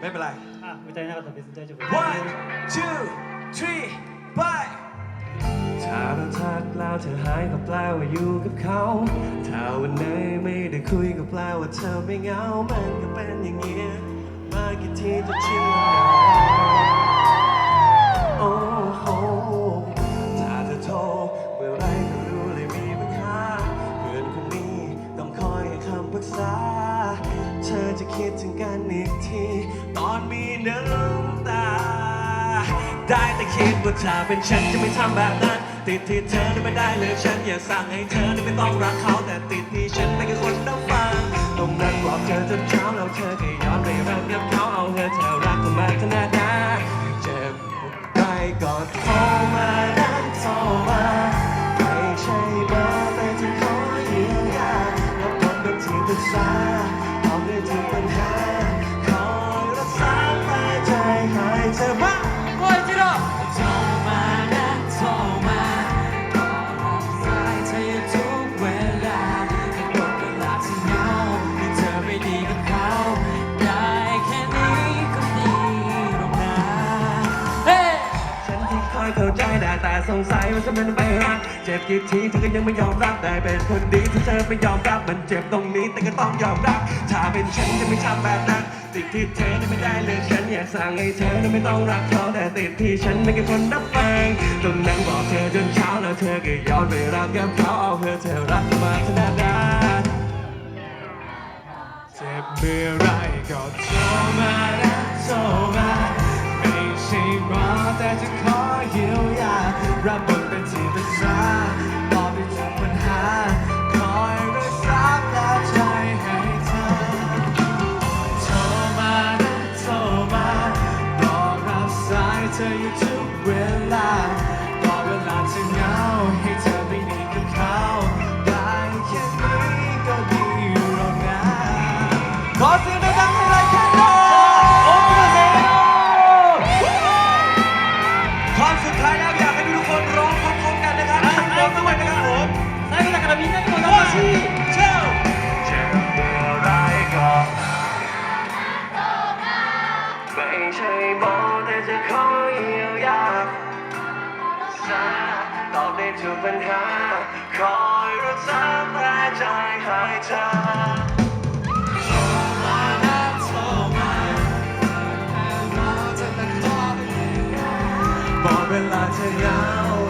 ไม่เป็นไร あ歌えなかったら別に大丈夫 one two three bye ถ้าเราทักแล้วเธอหายก็แปลว่าอยู่กับเขา ถ้าวันไหนไม่ได้คุยก็แปลว่าเธอไม่เหงา มันก็เป็นอย่างเงี้ยมากี่ทีจะชินแล้ว จะคิดถึงกันอีกที ตอนมีน้ำตา ได้แต่คิดว่าถ้าเป็นฉันจะไม่ทำแบบนั้น ติดที่เธอไม่ได้เลยฉัน อยากสั่งให้เธอไม่ต้องรักเขาแต่ติดที่ฉันไม่คือคนรับฟังตรงนั้นบอกเธอจนเช้าแล้วเธอก็ย้อนไปรักกับเขาเอาเธอเธอรักเขามากขนาดนั้นเจ็บไปก่อนโทรมานั้นโทรมาไม่ใช่เบอร์แต่จะขอเยียยาแล้วคนเป็นที่ปรึกษาเอา ใอยเข้าใจได้แต่สงสัยว่าฉันเป็นไปรักเจ็บกี่ทีเธอก็ยังไม่ยอมรับได้เป็นคนดีที่เธอไม่ยอมรับมันเจ็บตรงนี้แต่ก็ต้องยอมรับถ้าเป็นฉันจะไม่ทำแบบนั้นติดที่เธอไม่ได้เลยฉันอยากสั่งให้เธอไม่ต้องรักเขาแต่ติดที่ฉันไม่แค่คนรับฟังตรงนั้นบอกเธอจนเช้าแล้วเธอก็ย้อนไปรักกับเขาเอาเธอเธอรักมาขนาดนั้นเจ็บเมื่อไรก็โทรมานะโทร ธออยู่ทุกเวลาก็เวลาจะเหงาให้เธอ บอกแต่จะขอเยียวยาสาตอบได้ทุกปัญหา คอยรู้จักแใจหายใจ บอกเวลาจะยาว